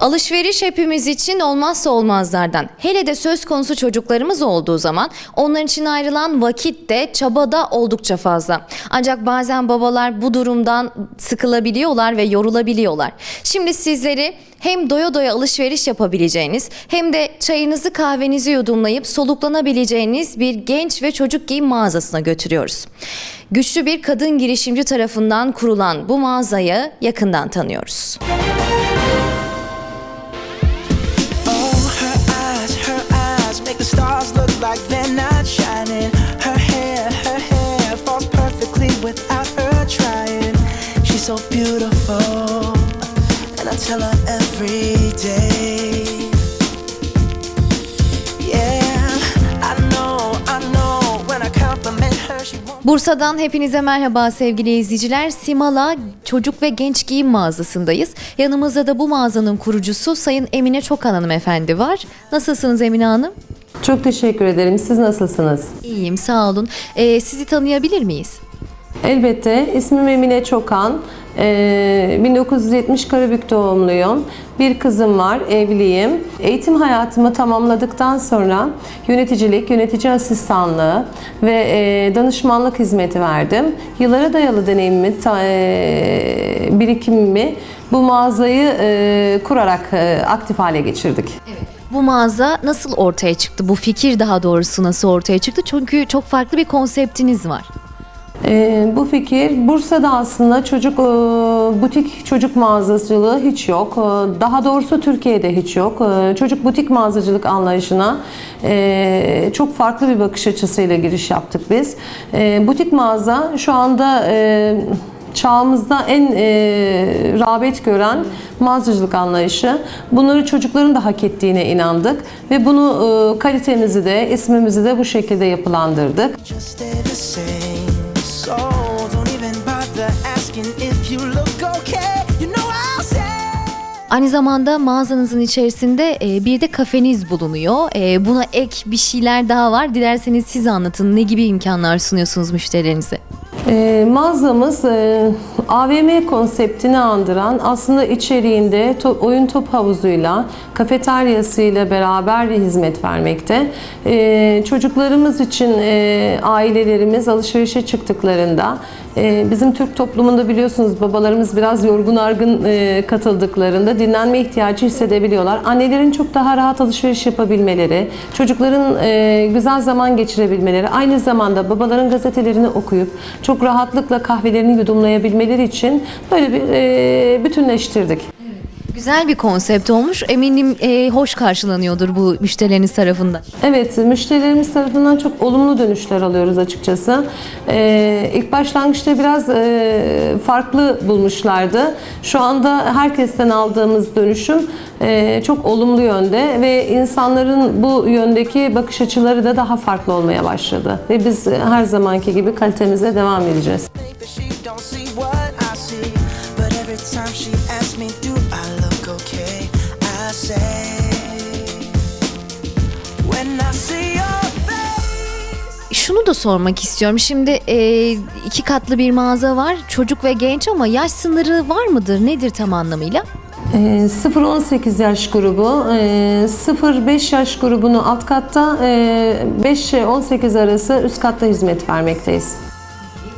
Alışveriş hepimiz için olmazsa olmazlardan. Hele de söz konusu çocuklarımız olduğu zaman onlar için ayrılan vakit de çaba da oldukça fazla. Ancak bazen babalar bu durumdan sıkılabiliyorlar ve yorulabiliyorlar. Şimdi sizleri hem doya doya alışveriş yapabileceğiniz hem de çayınızı kahvenizi yudumlayıp soluklanabileceğiniz bir genç ve çocuk giyim mağazasına götürüyoruz. Güçlü bir kadın girişimci tarafından kurulan bu mağazayı yakından tanıyoruz. Oh, Bursa'dan hepinize merhaba sevgili izleyiciler. Simala Çocuk ve Genç Giyim Mağazası'ndayız. Yanımızda da bu mağazanın kurucusu Sayın Emine Çokan Hanımefendi var. Nasılsınız Emine Hanım? Çok teşekkür ederim. Siz nasılsınız? İyiyim sağ olun. Ee, sizi tanıyabilir miyiz? Elbette. İsmim Emine Çokan. Ee, 1970 Karabük doğumluyum. Bir kızım var, evliyim. Eğitim hayatımı tamamladıktan sonra yöneticilik, yönetici asistanlığı ve e, danışmanlık hizmeti verdim. Yıllara dayalı deneyimimi, ta- e, birikimimi bu mağazayı e, kurarak e, aktif hale geçirdik. Bu mağaza nasıl ortaya çıktı? Bu fikir daha doğrusu nasıl ortaya çıktı? Çünkü çok farklı bir konseptiniz var. Ee, bu fikir Bursa'da aslında çocuk e, butik çocuk mağazacılığı hiç yok. E, Daha doğrusu Türkiye'de hiç yok. E, Çocuk butik mağazacılık anlayışına e, çok farklı bir bakış açısıyla giriş yaptık biz. E, Butik mağaza şu anda e, çağımızda en e, rağbet gören mağazacılık anlayışı. Bunları çocukların da hak ettiğine inandık ve bunu e, kalitemizi de ismimizi de bu şekilde yapılandırdık. Aynı zamanda mağazanızın içerisinde e, bir de kafeniz bulunuyor. E, Buna ek bir şeyler daha var. Dilerseniz siz anlatın. Ne gibi imkanlar sunuyorsunuz müşterilerinize? E, mağazamız e, AVM konseptini andıran aslında içeriğinde to- oyun top havuzuyla, kafeteryasıyla beraber hizmet vermekte. E, çocuklarımız için e, ailelerimiz alışverişe çıktıklarında e, bizim Türk toplumunda biliyorsunuz babalarımız biraz yorgun argın e, katıldıklarında dinlenme ihtiyacı hissedebiliyorlar. Annelerin çok daha rahat alışveriş yapabilmeleri, çocukların e, güzel zaman geçirebilmeleri, aynı zamanda babaların gazetelerini okuyup çok rahatlıkla kahvelerini yudumlayabilmeleri için böyle bir e, bütünleştirdik. Güzel bir konsept olmuş. Eminim e, hoş karşılanıyordur bu müşterileriniz tarafından. Evet, müşterilerimiz tarafından çok olumlu dönüşler alıyoruz açıkçası. Ee, ilk başlangıçta biraz e, farklı bulmuşlardı. Şu anda herkesten aldığımız dönüşüm e, çok olumlu yönde ve insanların bu yöndeki bakış açıları da daha farklı olmaya başladı. Ve biz e, her zamanki gibi kalitemize devam edeceğiz. that da sormak istiyorum. Şimdi e, iki katlı bir mağaza var. Çocuk ve genç ama yaş sınırı var mıdır? Nedir tam anlamıyla? Ee, 0-18 yaş grubu, e, 0-5 yaş grubunu alt katta, e, 5-18 arası üst katta hizmet vermekteyiz.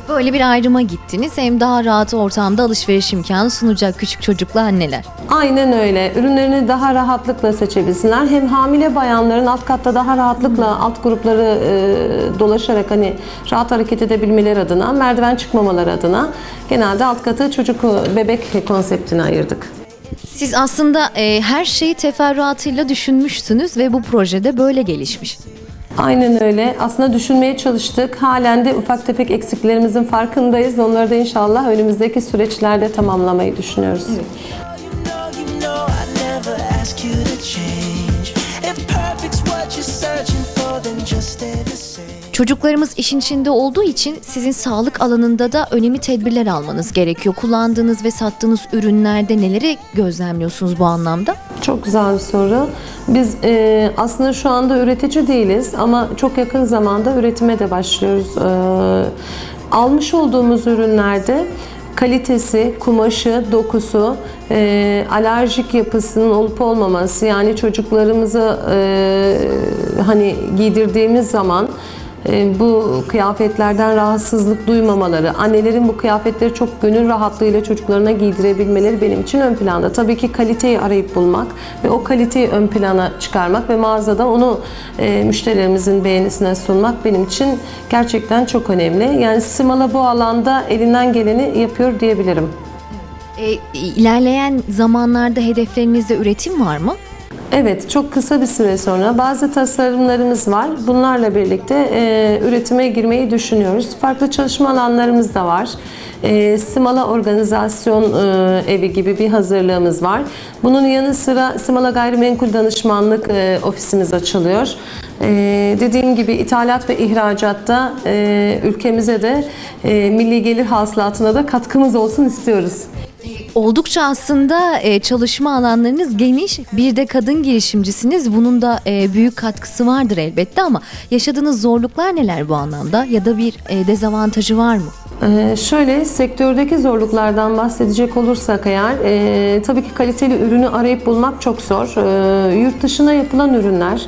Böyle bir ayrıma gittiniz. Hem daha rahat ortamda alışveriş imkanı sunacak küçük çocuklu anneler. Aynen öyle. Ürünlerini daha rahatlıkla seçebilsinler. Hem hamile bayanların alt katta daha rahatlıkla alt grupları e, dolaşarak hani rahat hareket edebilmeleri adına, merdiven çıkmamaları adına genelde alt katı çocuk e, bebek konseptine ayırdık. Siz aslında e, her şeyi teferruatıyla düşünmüşsünüz ve bu projede böyle gelişmiş. Aynen öyle. Aslında düşünmeye çalıştık. Halen de ufak tefek eksiklerimizin farkındayız. Onları da inşallah önümüzdeki süreçlerde tamamlamayı düşünüyoruz. You know, Çocuklarımız işin içinde olduğu için sizin sağlık alanında da önemli tedbirler almanız gerekiyor. Kullandığınız ve sattığınız ürünlerde neleri gözlemliyorsunuz bu anlamda? Çok güzel bir soru. Biz e, aslında şu anda üretici değiliz ama çok yakın zamanda üretime de başlıyoruz. E, almış olduğumuz ürünlerde kalitesi, kumaşı, dokusu, e, alerjik yapısının olup olmaması yani çocuklarımızı e, hani giydirdiğimiz zaman bu kıyafetlerden rahatsızlık duymamaları, annelerin bu kıyafetleri çok gönül rahatlığıyla çocuklarına giydirebilmeleri benim için ön planda. Tabii ki kaliteyi arayıp bulmak ve o kaliteyi ön plana çıkarmak ve mağazada onu e, müşterilerimizin beğenisine sunmak benim için gerçekten çok önemli. Yani Simala bu alanda elinden geleni yapıyor diyebilirim. E, ilerleyen zamanlarda hedeflerinizde üretim var mı? Evet, çok kısa bir süre sonra bazı tasarımlarımız var. Bunlarla birlikte e, üretime girmeyi düşünüyoruz. Farklı çalışma alanlarımız da var. E, Simala Organizasyon e, Evi gibi bir hazırlığımız var. Bunun yanı sıra Simala Gayrimenkul Danışmanlık e, ofisimiz açılıyor. E, dediğim gibi ithalat ve ihracatta e, ülkemize de e, milli gelir hasılatına da katkımız olsun istiyoruz. Oldukça aslında e, çalışma alanlarınız geniş. Bir de kadın girişimcisiniz. Bunun da e, büyük katkısı vardır elbette ama yaşadığınız zorluklar neler bu anlamda ya da bir e, dezavantajı var mı? Ee, şöyle sektördeki zorluklardan bahsedecek olursak eğer e, tabii ki kaliteli ürünü arayıp bulmak çok zor. Ee, yurt dışına yapılan ürünler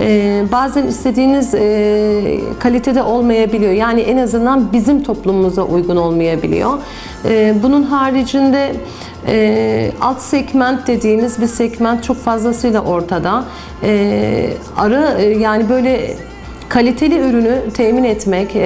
e, bazen istediğiniz e, kalitede olmayabiliyor. Yani en azından bizim toplumumuza uygun olmayabiliyor. Ee, bunun haricinde e, alt segment dediğimiz bir segment çok fazlasıyla ortada. E, arı e, yani böyle kaliteli ürünü temin etmek e,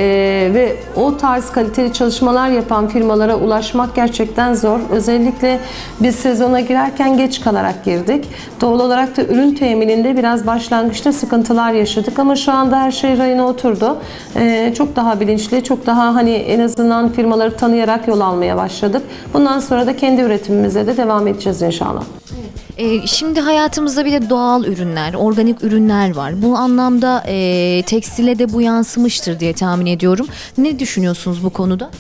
ve o tarz kaliteli çalışmalar yapan firmalara ulaşmak gerçekten zor. Özellikle biz sezona girerken geç kalarak girdik. Doğal olarak da ürün temininde biraz başlangıçta sıkıntılar yaşadık ama şu anda her şey rayına oturdu. E, çok daha bilinçli, çok daha hani en azından firmaları tanıyarak yol almaya başladık. Bundan sonra da kendi üretimimize de devam edeceğiz inşallah. E, şimdi hayatımızda bir de doğal ürünler, organik ürünler var. Bu anlamda e, tekstile de bu yansımıştır diye tahmin ediyorum. Ne düşünüyorsunuz bu konuda?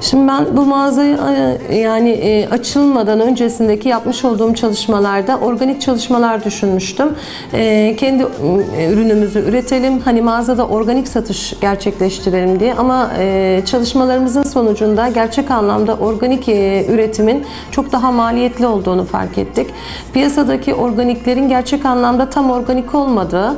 Şimdi ben bu mağazayı e, yani e, açılmadan öncesindeki yapmış olduğum çalışmalarda organik çalışmalar düşünmüştüm. E, Kendi ürünümüzü üretelim, hani mağazada organik satış gerçekleştirelim diye ama çalışmalarımızın sonucunda gerçek anlamda organik üretimin çok daha maliyetli olduğunu fark ettik. Piyasadaki organiklerin gerçek anlamda tam organik olmadığı,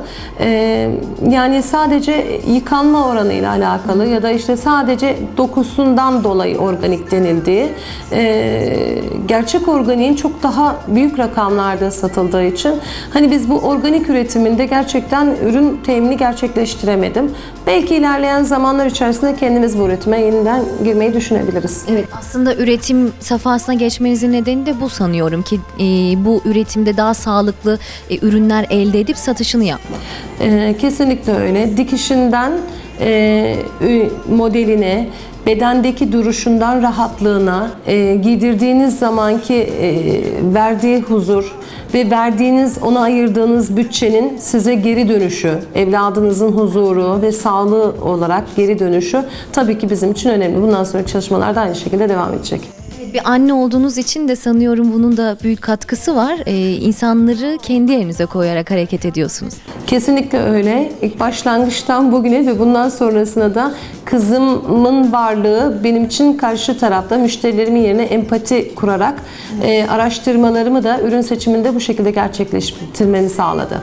yani sadece yıkanma oranıyla alakalı ya da işte sadece dokusundan dolayı organik denildiği, e, gerçek organiğin çok daha büyük rakamlarda satıldığı için hani biz bu organik üretiminde gerçekten ürün temini gerçekleştiremedim. Belki ilerleyen zamanlar içerisinde kendimiz bu üretime yeniden girmeyi düşünebiliriz. Evet aslında üretim safhasına geçmenizin nedeni de bu sanıyorum ki e, bu üretimde daha sağlıklı e, ürünler elde edip satışını yapmak. Ee, kesinlikle öyle. Dikişinden e, modeline, bedendeki duruşundan rahatlığına, e, giydirdiğiniz zamanki e, verdiği huzur ve verdiğiniz, ona ayırdığınız bütçenin size geri dönüşü, evladınızın huzuru ve sağlığı olarak geri dönüşü tabii ki bizim için önemli. Bundan sonraki çalışmalar da aynı şekilde devam edecek. Bir anne olduğunuz için de sanıyorum bunun da büyük katkısı var. E, insanları kendi yerinize koyarak hareket ediyorsunuz. Kesinlikle öyle. İlk başlangıçtan bugüne ve bundan sonrasına da kızımın varlığı benim için karşı tarafta müşterilerimin yerine empati kurarak e, araştırmalarımı da ürün seçiminde bu şekilde gerçekleştirmemi sağladı.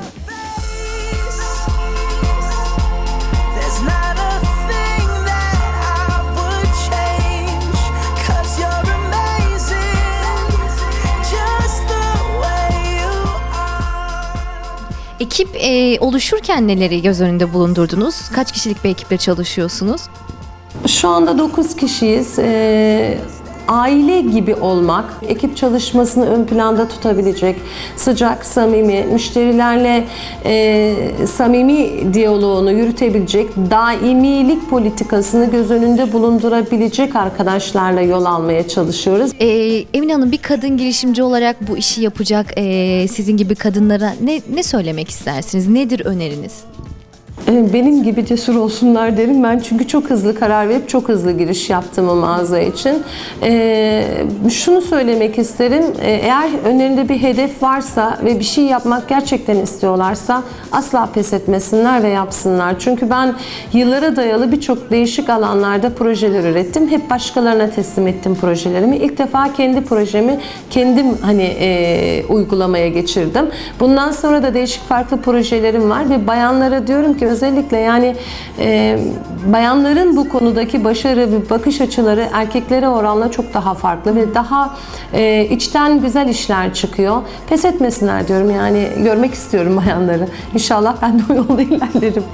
Ekip e, oluşurken neleri göz önünde bulundurdunuz? Kaç kişilik bir ekiple çalışıyorsunuz? Şu anda 9 kişiyiz. E, aile gibi olmak, ekip çalışmasını ön planda tutabilecek, sıcak, samimi, müşterilerle e, samimi diyaloğunu yürütebilecek, daimilik politikasını göz önünde bulundurabilecek arkadaşlarla yol almaya çalışıyoruz. E, Emine Hanım bir kadın girişimci olarak bu işi yapacak e, sizin gibi kadınlara ne, ne söylemek istersiniz? Nedir öneriniz? E, benim gibi cesur olsunlar derim ben çünkü çok hızlı karar verip çok hızlı giriş yaptım o mağaza için. E, şunu söylemek isterim, e, eğer önlerinde bir hedef varsa ve bir şey yapmak gerçekten istiyorlarsa asla pes etmesinler ve yapsınlar. Çünkü ben yıllara dayalı birçok değişik alanlarda projeler ürettim. Hep başkalarına teslim ettim projelerimi. İlk defa kendi projemi kendim hani e, uygulamaya geçirdim. Bundan sonra da değişik farklı projelerim var ve bayanlara diyorum ki özellikle yani e, bayanların bu konudaki başarı ve bakış açıları erkeklere oranla çok daha farklı ve daha e, içten güzel işler çıkıyor. Pes etmesinler diyorum yani görmek istiyorum bayanları. İnşallah ben de o yolda ilerlerim.